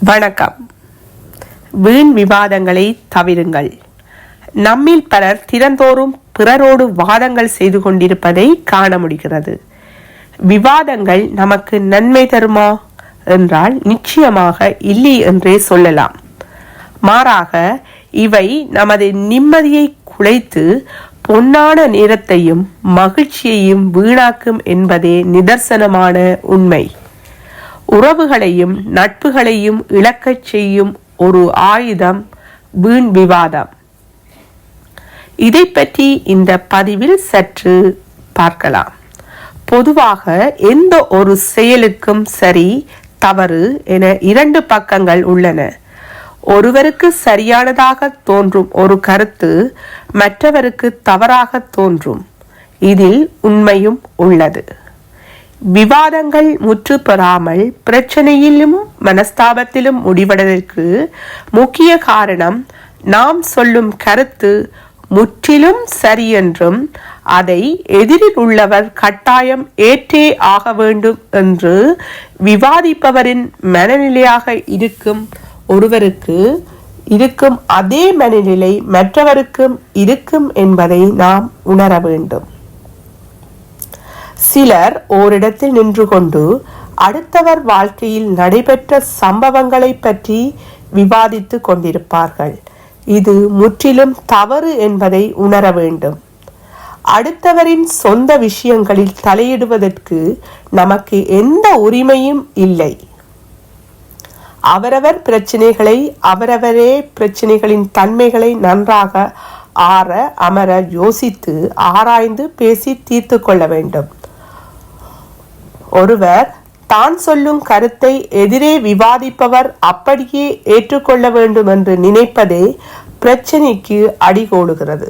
வணக்கம். வீண் விவாதங்களை தவிருங்கள். நம்மில் பலர் திறந்தோறும் பிறரோடு வாதங்கள் செய்து கொண்டிருப்பதை காண முடிகிறது. விவாதங்கள் நமக்கு நன்மை தருமா? என்றால் நிச்சயமாக இல்லை என்றே சொல்லலாம். மாறாக இவை நமது நிம்மதியை குலைத்து பொன்னான நேரத்தையும் மகிழ்ச்சியையும் வீணாக்கும் என்பதே நிதர்சனமான உண்மை. உறவுகளையும் நட்புகளையும் இழக்கச் செய்யும் ஒரு ஆயுதம் வீண் விவாதம். இதை பற்றி இந்த பதிவில் சற்று பார்க்கலாம். பொதுவாக எந்த ஒரு செயலுக்கும் சரி தவறு என இரண்டு பக்கங்கள் உள்ளன. ஒருவருக்கு சரியானதாக தோன்றும் ஒரு கருத்து மற்றவருக்கு தவறாக தோன்றும். இதில் உண்மையும் உள்ளது. விவாதங்கள் முற்று பெறாமல் பிரச்சனையிலும் மனஸ்தாபத்திலும் முடிவதற்கு முக்கிய காரணம் நாம் சொல்லும் கருத்து முற்றிலும் சரியென்றும் அதை எதிரில் உள்ளவர் கட்டாயம் ஏற்றே ஆக வேண்டும் என்று விவாதிப்பவரின் மனநிலையாக இருக்கும் ஒருவருக்கு இருக்கும் அதே மனநிலை மற்றவருக்கும் இருக்கும் என்பதை நாம் உணர வேண்டும். சிலர் ஓரிடத்தில் நின்று கொண்டு அடுத்தவர் வாழ்க்கையில் நடைபெற்ற சம்பவங்களை பற்றி விவாதித்து கொண்டிருப்பார்கள். இது முற்றிலும் தவறு என்பதை உணர வேண்டும். அடுத்தவரின் சொந்த விஷயங்களில் தலையிடுவதற்கு நமக்கு எந்த உரிமையும் இல்லை. அவரவர் பிரச்சனைகளை அவரவரே பிரச்சனைகளின் தன்மைகளை நன்றாக ஆற அமர யோசித்து ஆராய்ந்து பேசி தீர்த்து கொள்ள வேண்டும். ஒருவர் தான் சொல்லும் கருத்தை எதிரே விவாதிப்பவர் அப்படியே ஏற்றுக்கொள்ள வேண்டும் என்று நினைப்பதே பிரச்சனைக்கு அடிகோடுகிறது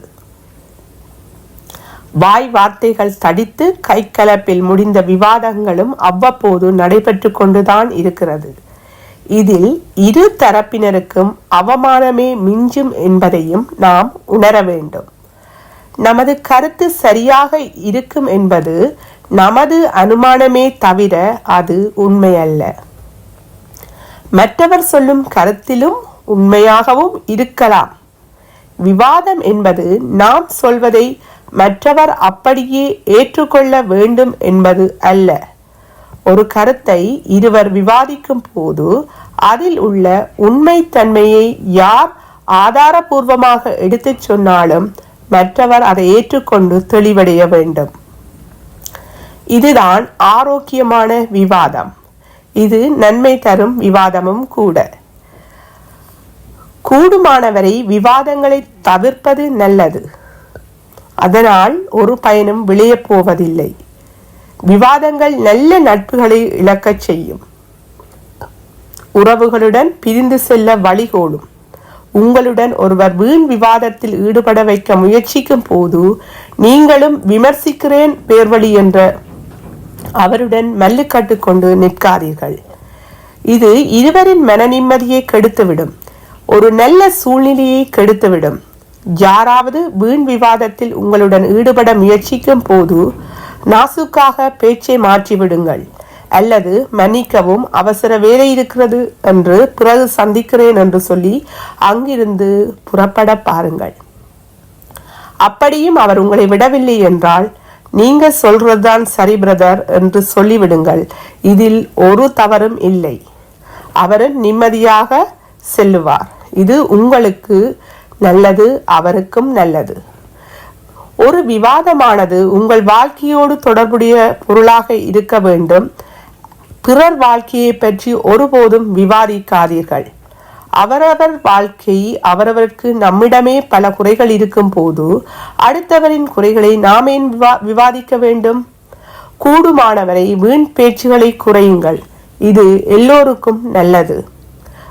வாய் வார்த்தைகள் தடித்து கைகலப்பில் முடிந்த விவாதங்களும் அவ்வப்போது நடைபெற்று கொண்டுதான் இருக்கிறது. இதில் இரு தரப்பினருக்கும் அவமானமே மிஞ்சும் என்பதையும் நாம் உணர வேண்டும். நமது கருத்து சரியாக இருக்கும் என்பது நமது அனுமானமே தவிர அது உண்மையல்ல. மற்றவர் சொல்லும் கருத்திலும் உண்மையாகவும் இருக்கலாம். விவாதம் என்பது நாம் சொல்வதை மற்றவர் அப்படியே ஏற்றுக்கொள்ள வேண்டும் என்பது அல்ல. ஒரு கருத்தை இருவர் விவாதிக்கும் போது அதில் உள்ள உண்மைத்தன்மையை யார் ஆதாரபூர்வமாக எடுத்துச் சொன்னாலும் மற்றவர் அதை ஏற்றுக்கொண்டு தெளிவடைய வேண்டும். இதுதான் ஆரோக்கியமான விவாதம். இது நன்மை தரும் விவாதமும் கூட. கூடுமானவரை விவாதங்களை தவிர்ப்பது நல்லது. அதனால் ஒரு பயனும் விளையப் போவதில்லை. விவாதங்கள் நல்ல நட்புகளை இழக்கச் செய்யும். உறவுகளுடன் பிரிந்து செல்ல வழிகோலும். உங்களுடன் ஒருவர் வீண் விவாதத்தில் ஈடுபட வைக்க முயற்சிக்கும் போது நீங்களும் விமர்சிக்கிறேன் பேர்வழி என்ற அவருடன் மல்லுக்கட்டு கொண்டு நிற்காதீர்கள். இது இருவரின் மன நிம்மதியை கெடுத்துவிடும். ஒரு நல்ல சூழ்நிலையை கெடுத்துவிடும். யாராவது வீண் விவாதத்தில் உங்களுடன் ஈடுபட முயற்சிக்கும் போது நாசுக்காக பேச்சை மாற்றிவிடுங்கள். அல்லது மன்னிக்கவும் அவசர வேலை இருக்கிறது என்று பிறகு சந்திக்கிறேன் என்று சொல்லி அங்கிருந்து புறப்பட பாருங்கள். அப்படியும் அவர் உங்களை விடவில்லை என்றால் நீங்க சொல்றதுதான் சரி பிரதர் என்று சொல்லிவிடுங்கள். இதில் ஒரு தவறும் இல்லை. அவரும் நிம்மதியாக செல்லுவார். இது உங்களுக்கு நல்லது அவருக்கும் நல்லது. ஒரு விவாதமானது உங்கள் வாழ்க்கையோடு தொடர்புடைய பொருளாக இருக்க வேண்டும். பிறர் வாழ்க்கையை பற்றி ஒருபோதும் விவாதிக்காதீர்கள். அவரவர் வாழ்க்கை அவரவருக்கு நம்மிடமே பல குறைகள் இருக்கும் போது அடுத்தவரின் குறைகளை நாம் ஏன் விவா- விவாதிக்க வேண்டும்? கூடுமானவரை வீண் பேச்சுகளை குறையுங்கள். இது எல்லோருக்கும் நல்லது.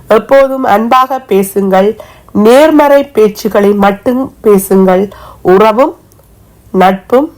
எப்போதும் அன்பாக பேசுங்கள். நேர்மறை பேச்சுகளை மட்டும் பேசுங்கள். உறவும் நட்பும்